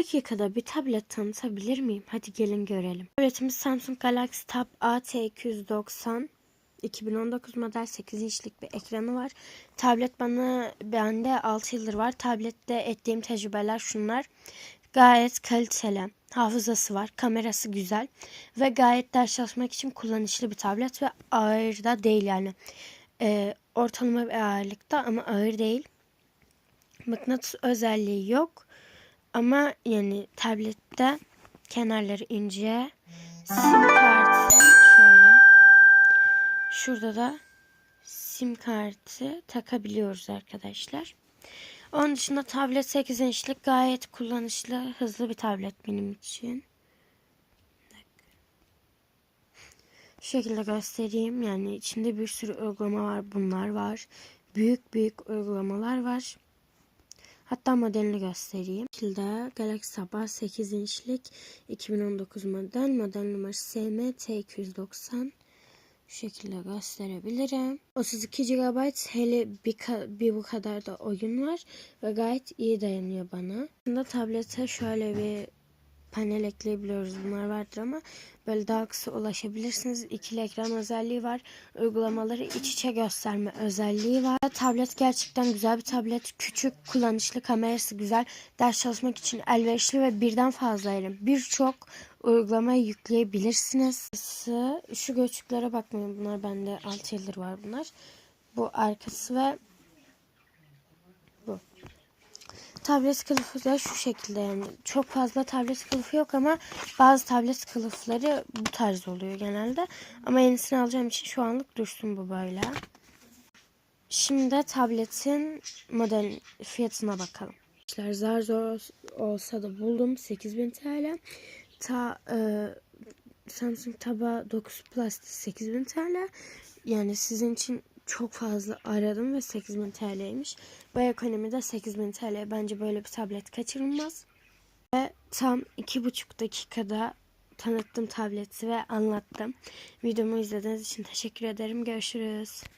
dakikada bir tablet tanıtabilir miyim? Hadi gelin görelim. Tabletimiz Samsung Galaxy Tab AT290. 2019 model 8 inçlik bir ekranı var. Tablet bana bende 6 yıldır var. Tablette ettiğim tecrübeler şunlar. Gayet kaliteli. Hafızası var. Kamerası güzel. Ve gayet ders çalışmak için kullanışlı bir tablet ve ağır da değil yani. Ee, ortalama bir ağırlıkta ama ağır değil. Mıknatıs özelliği yok. Ama yani tablette kenarları ince. Sim kartı şöyle. Şurada da sim kartı takabiliyoruz arkadaşlar. Onun dışında tablet 8 inçlik gayet kullanışlı, hızlı bir tablet benim için. Şu şekilde göstereyim. Yani içinde bir sürü uygulama var. Bunlar var. Büyük büyük uygulamalar var. Hatta modelini göstereyim. Şekilde Galaxy Tab 8 inçlik 2019 model. Model numarası SMT290. Şu şekilde gösterebilirim. 32 GB hele bir, bir bu kadar da oyun var ve gayet iyi dayanıyor bana. Şimdi tablete şöyle bir panel ekleyebiliyoruz. Bunlar vardır ama böyle daha kısa ulaşabilirsiniz. İkili ekran özelliği var. Uygulamaları iç içe gösterme özelliği var. Tablet gerçekten güzel bir tablet. Küçük, kullanışlı, kamerası güzel. Ders çalışmak için elverişli ve birden fazla yerim. Birçok uygulamayı yükleyebilirsiniz. Şu göçüklere bakmayın. Bunlar bende 6 yıldır var bunlar. Bu arkası ve bu. Tablet kılıfı da şu şekilde yani çok fazla tablet kılıfı yok ama bazı tablet kılıfları bu tarz oluyor genelde. Ama yenisini alacağım için şu anlık dursun bu böyle. Şimdi tabletin model fiyatına bakalım. İşler zar zor olsa da buldum 8000 TL. Ta e, Samsung Tab 9 Plus 8000 TL. Yani sizin için çok fazla aradım ve 8000 TL'ymiş. Bu ekonomide 8000 TL bence böyle bir tablet kaçırılmaz. Ve tam 2,5 dakikada tanıttım tableti ve anlattım. Videomu izlediğiniz için teşekkür ederim. Görüşürüz.